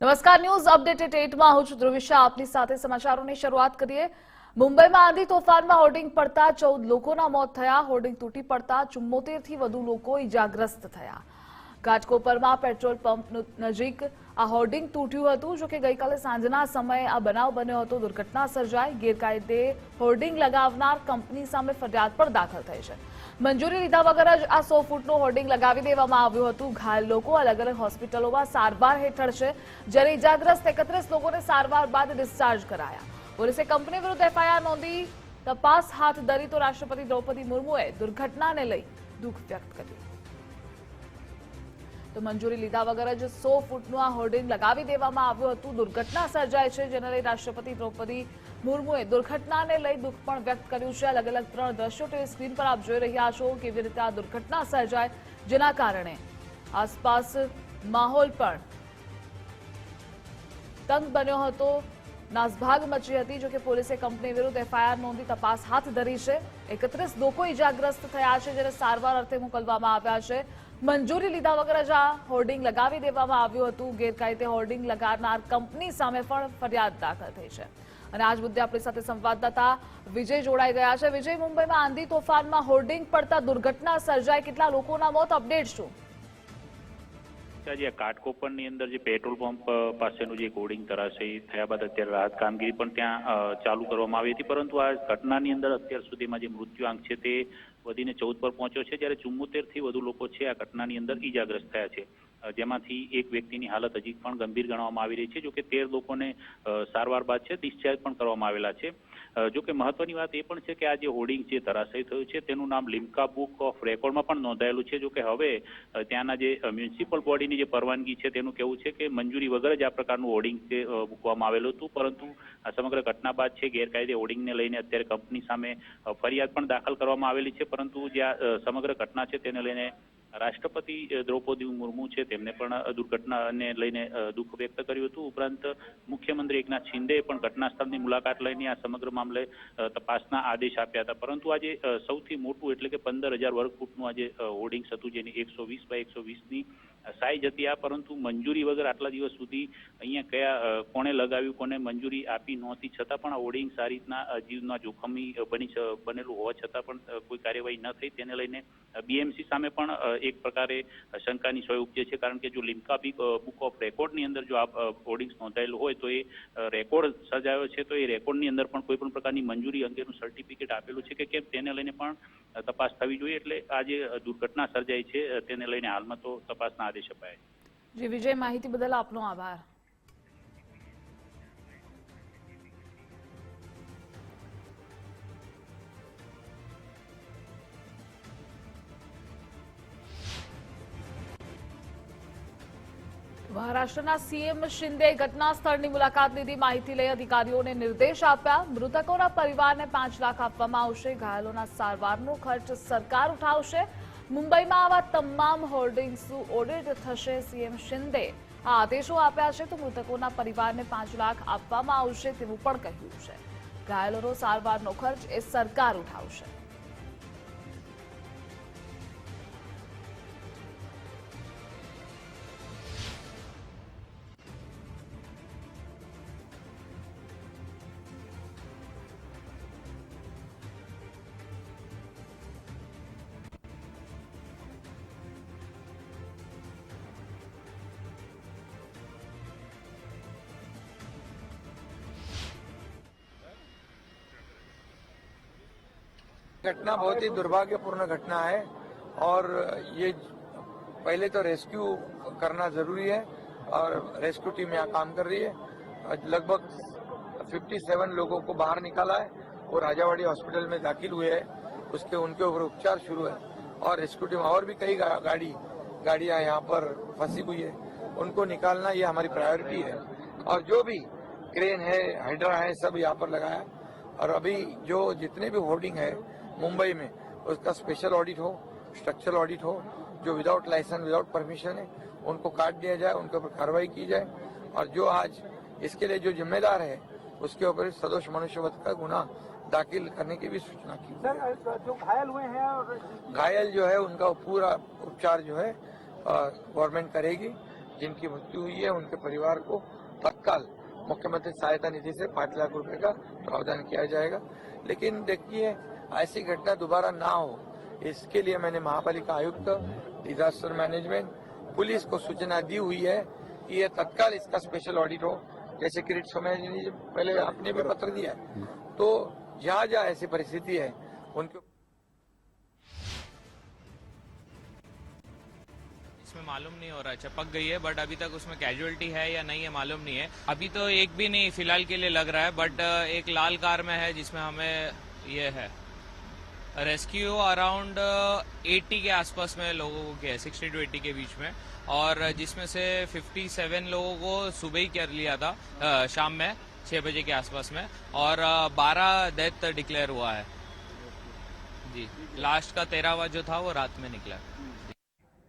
નમસ્કાર, news updated એટમાં હું છું ધ્રુવિશા. આપની સાથે સમાચારોની શરૂઆત કરીએ. મુંબઈમાં આંધી તોફાનમાં હોર્ડિંગ પડતા ચૌદ લોકોના મોત થયા. હોર્ડિંગ તૂટી પડતા ચુમ્મોતેરથી વધુ લોકો ઇજાગ્રસ્ત થયા. ઘાટકોપરમાં પેટ્રોલ પંપ નજીક આ હોર્ડિંગ તૂટ્યું હતું. જો કે ગઈકાલે સાંજના સમયે આ બનાવ બન્યો હતો. દુર્ઘટના સર્જાઈ. ગેરકાયદે હોર્ડિંગ લગાવનાર કંપની સામે ફરિયાદ પણ દાખલ થઈ છે. મંજૂરી લીધા વગર જ આ સો ફૂટનું હોર્ડિંગ લગાવી દેવામાં આવ્યું હતું. ઘાયલ લોકો અલગ અલગ હોસ્પિટલોમાં સારવાર હેઠળ છે. જ્યારે ઇજાગ્રસ્ત એકત્રીસ લોકોને સારવાર બાદ ડિસ્ચાર્જ કરાયા. પોલીસે કંપની વિરુદ્ધ એફઆઈઆર નોંધી તપાસ હાથ ધરી તો રાષ્ટ્રપતિ દ્રૌપદી મુર્મુએ દુર્ઘટનાને લઈ દુઃખ વ્યક્ત કર્યું. તો મંજૂરી લીધા વગર જ સો ફૂટનું આ હોર્ડિંગ લગાવી દેવામાં આવ્યું હતું. દુર્ઘટના સર્જાય છે, જેને લઈ રાષ્ટ્રપતિ દ્રૌપદી મુર્મુએ દુર્ઘટનાને લઈ દુઃખ પણ વ્યક્ત કર્યું છે. અલગ અલગ ત્રણ દ્રશ્યો સ્ક્રીન પર આપ જોઈ રહ્યા છો કેવી રીતે આ દુર્ઘટના સર્જાય જેના કારણે આસપાસ માહોલ પણ તંગ બન્યો હતો. નાસભાગ મચી હતી જો કે પોલીસે કંપની વિરુદ્ધ એફઆઈઆર નોંધી તપાસ હાથ ધરી છે. એકત્રીસ લોકો ઇજાગ્રસ્ત થયા છે, જેને સારવાર અર્થે મોકલવામાં આવ્યા છે. મંજૂરી લીધા વગર જ આ હોર્ડિંગ લગાવી દેવામાં આવ્યું હતું. ગેરકાયદે હોર્ડિંગ લગાવનાર કંપની સામે પણ ફરિયાદ દાખલ થઈ છે. અને આજ મુદ્દે આપણી સાથે સંવાદદાતા વિજય જોડાઈ ગયા છે. વિજય, મુંબઈમાં આંધી તોફાનમાં હોર્ડિંગ પડતા દુર્ઘટના સર્જાય કેટલા લોકોના મોત? અપડેટ શું? જે કાટકોપરની અંદર જે પેટ્રોલ પંપ પાસેનું જે કોડિંગ એ થયા બાદ અત્યારે રાહત કામગીરી પણ ત્યાં ચાલુ કરવામાં આવી હતી. પરંતુ આ ઘટનાની અંદર અત્યાર સુધીમાં જે મૃત્યુઆંક છે તે વધીને ચૌદ પર પહોંચ્યો છે. જ્યારે ચુમ્મોતેરથી વધુ લોકો છે આ ઘટનાની અંદર ઈજાગ્રસ્ત થયા છે. જેમાંથી એક વ્યક્તિની હાલત હજી પણ ગંભીર ગણવામાં આવી રહી છે, જોકે તેર લોકોને સારવાર બાદ છે, ડિસ્ચાર્જ પણ કરવામાં આવેલા છે. જો જોકે મહત્વની વાત એ પણ છે કે આ જે હોર્ડિંગ છે ધરાશયી થયું છે, તેનું નામ લિમ્કા બુક ઓફ રેકોર્ડમાં પણ નોંધાયેલું છે. જોકે હવે ત્યાંના જે મ્યુનિસિપલ બોડીની જે પરવાનગી છે, તેનું કેવું છે કે મંજૂરી વગર જ આ પ્રકારનું હોર્ડિંગ મૂકવામાં આવેલું હતું. પરંતુ આ સમગ્ર ઘટના બાદ છે, ગેરકાયદે હોર્ડિંગને લઈને અત્યારે કંપની સામે ફરિયાદ પણ દાખલ કરવામાં આવેલી છે. પરંતુ જે આ સમગ્ર ઘટના છે, તેને લઈને રાષ્ટ્રપતિ દ્રૌપદી મુર્મુ છે, તેમને પણ દુર્ઘટનાને લઈને દુઃખ વ્યક્ત કર્યું હતું. ઉપરાંત, મુખ્યમંત્રી એકનાથ શિંદેએ પણ ઘટના સ્થળની મુલાકાત લઈને આ સમગ્ર મામલે તપાસના આદેશ આપ્યા હતા. પરંતુ આજે સૌથી મોટું એટલે કે પંદર હજાર વર્ગ ફૂટનું આજે હોર્ડિંગ્સ હતું, જેની એકસો વીસ બાય એકસો વીસની સાઈઝ હતી આ, પરંતુ મંજૂરી વગર આટલા દિવસ સુધી અહીંયા કયા કોણે લગાવ્યું, કોને મંજૂરી આપી નહોતી, છતાં પણ આ હોર્ડિંગ્સ આ રીતના જીવના જોખમી બની બનેલું હોવા છતાં પણ કોઈ કાર્યવાહી ન થઈ. તેને લઈને બીએમસી સામે પણ એક પ્રકારે શંકાની સોય ઉપજે છે, કારણ કે જો લિમ્કા બુક ઓફ રેકોર્ડની અંદર જો આ હોર્ડિંગ્સ નોંધાયેલું હોય, તો એ રેકોર્ડ સજાયો છે, તો એ રેકોર્ડની અંદર પણ કોઈ પણ પ્રકારની મંજૂરી અંગેનું સર્ટિફિકેટ આપેલું છે કે કેમ? તેને લઈને પણ તપાસ થવી જોઈએ એટલે આ જે દુર્ઘટના સર્જાઈ છે તેને લઈને હાલમાં તો તપાસના આદેશ અપાયા છે. વિજય, માહિતી બદલ આપનો આભાર. મહારાષ્ટ્રના સીએમ શિંદે ઘટના સ્થળની મુલાકાત લીધી. માહિતી લઈ અધિકારીઓને નિર્દેશ આપ્યા. મૃતકોના પરિવારને પાંચ લાખ આપવામાં આવશે. ઘાયલોના સારવારનો ખર્ચ સરકાર ઉઠાવશે. મુંબઈમાં આવા તમામ હોર્ડિંગ્સનું ઓડિટ થશે. સીએમ શિંદે આ આદેશો આપ્યા છે તો મૃતકોના પરિવારને પાંચ લાખ આપવામાં આવશે તેવું પણ કહ્યું છે. ઘાયલોનો સારવારનો ખર્ચ એ સરકાર ઉઠાવશે. घटना बहुत ही दुर्भाग्यपूर्ण घटना है और ये पहले तो रेस्क्यू करना ज़रूरी है और रेस्क्यू टीम यहाँ काम कर रही है। लगभग 57 लोगों को बाहर निकाला है। वो राजावाड़ी हॉस्पिटल में दाखिल हुए हैं। उसके, उनके ऊपर उपचार शुरू है और रेस्क्यू टीम और भी कई गाड़ी, गाड़ियाँ यहाँ पर फंसी हुई है। उनको निकालना ये हमारी प्रायोरिटी है। और जो भी क्रेन है हाइड्रा है, सब यहाँ पर लगाया। और अभी जो जितने भी होर्डिंग है मुंबई में। उसका स्पेशल ऑडिट हो स्ट्रक्चरल ऑडिट हो जो विदाउट लाइसेंस विदाउट परमिशन है उनको काट दिया जाए उनके ऊपर कार्रवाई की जाए। और जो आज इसके लिए जो जिम्मेदार है उसके ऊपर सदोष मनुष्यवध का गुना दाखिल करने की भी सूचना की सर जो घायल हुए हैं और घायल जो है उनका पूरा उपचार जो है गवर्नमेंट करेगी। जिनकी मृत्यु हुई है उनके परिवार को तत्काल मुख्यमंत्री सहायता निधि से पाँच लाख रुपए का प्रावधान किया जाएगा। लेकिन देखिए ऐसी घटना दोबारा ना हो, इसके लिए मैंने महापालिका आयुक्त डिजास्टर मैनेजमेंट पुलिस को सूचना दी हुई है कि यह तत्काल इसका स्पेशल ऑडिट हो। जैसे किरीट सोमैया पहले आपने भी पत्र दिया है। तो जहाँ जहाँ ऐसी परिस्थिति है, उनके इसमें मालूम नहीं हो रहा, चपक गई है बट अभी तक उसमें कैजुअलिटी है या नहीं है मालूम नहीं है। अभी तो एक भी नहीं, फ़िलहाल के लिए लग रहा है बट एक लाल कार में है जिसमें हमें ये है। रेस्क्यू अराउंड 80 के आसपास में लोगों को किया सिक्सटी 60 टू 80 के बीच में। और जिसमें से 57 लोगों को सुबह ही कर लिया था अ, शाम में छः बजे के आसपास में। और बारह 12 डेथ डिक्लेयर हुआ है। जी लास्ट का तेरहवा जो था वो रात में निकला।